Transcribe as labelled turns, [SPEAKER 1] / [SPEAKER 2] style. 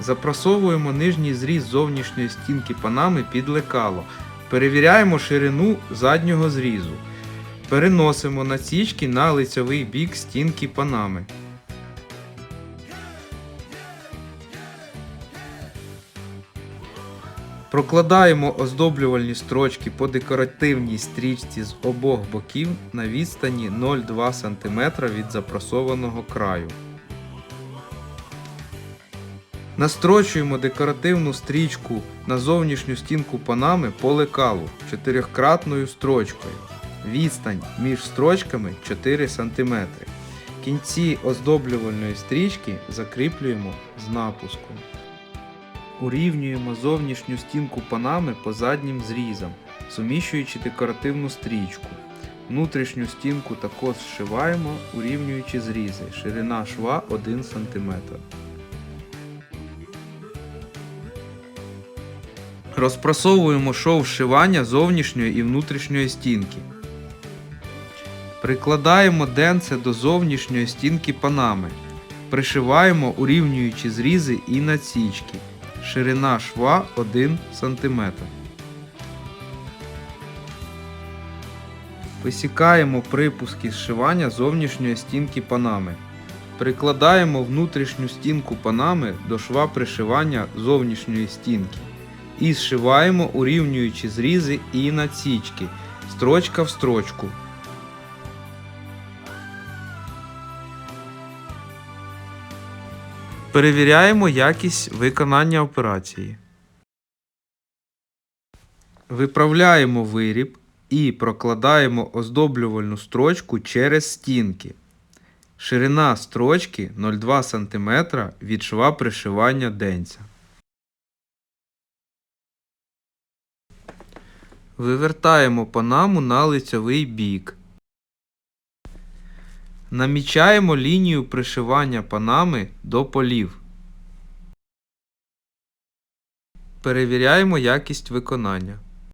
[SPEAKER 1] Запрасовуємо нижній зріз зовнішньої стінки панами під лекало. Перевіряємо ширину заднього зрізу. Переносимо насічки на лицьовий бік стінки панами. Прокладаємо оздоблювальні строчки по декоративній стрічці з обох боків на відстані 0,2 см від запрасованого краю. Настрочуємо декоративну стрічку на зовнішню стінку панами по лекалу чотирьохкратною строчкою. Відстань між строчками 4 см. Кінці оздоблювальної стрічки закріплюємо з напуском. Урівнюємо зовнішню стінку панами по заднім зрізам, суміщуючи декоративну стрічку. Внутрішню стінку також зшиваємо, урівнюючи зрізи. Ширина шва 1 см. Розпрасовуємо шов вшивання зовнішньої і внутрішньої стінки. Прикладаємо денце до зовнішньої стінки панами. Пришиваємо, урівнюючи зрізи і насічки. Ширина шва 1 см. Висікаємо припуски зшивання зовнішньої стінки панами. Прикладаємо внутрішню стінку панами до шва пришивання зовнішньої стінки. І зшиваємо, урівнюючи зрізи і насічки, строчка в строчку. Перевіряємо якість виконання операції. Виправляємо виріб і прокладаємо оздоблювальну строчку через стінки. Ширина строчки 0,2 см від шва пришивання денця. Вивертаємо панаму на лицьовий бік. Намічаємо лінію пришивання панами до полів. Перевіряємо якість виконання.